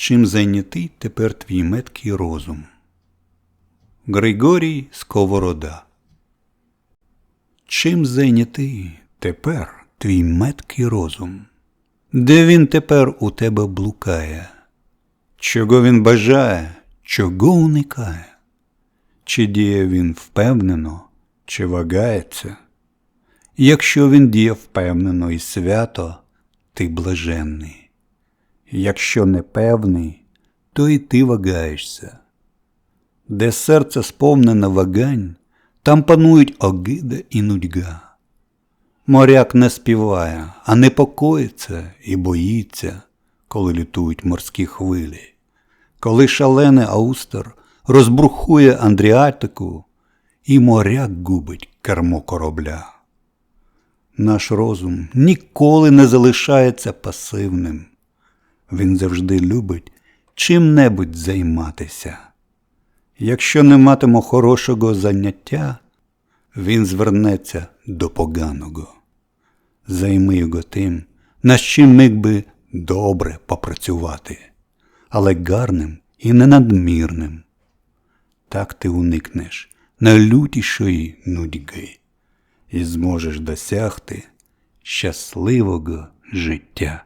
Чим зайнятий тепер твій меткий розум? Григорій Сковорода Чим зайнятий тепер твій меткий розум? Де він тепер у тебе блукає? Чого він бажає, чого уникає? Чи діє він впевнено, чи вагається? Якщо він діє впевнено і свято, ти блаженний. Якщо непевний, то і ти вагаєшся. Де серце сповнене вагань, там панують огида і нудьга. Моряк не співає, а непокоїться і боїться, коли лютують морські хвилі. Коли шалений аустер розбрухує Андріатику, і моряк губить кермо корабля. Наш розум ніколи не залишається пасивним. Він завжди любить чим-небудь займатися. Якщо не матимо хорошого заняття, він звернеться до поганого. Займи його тим, над чим міг би добре попрацювати, але гарним і не надмірним. Так ти уникнеш найлютішої нудьги і зможеш досягти щасливого життя.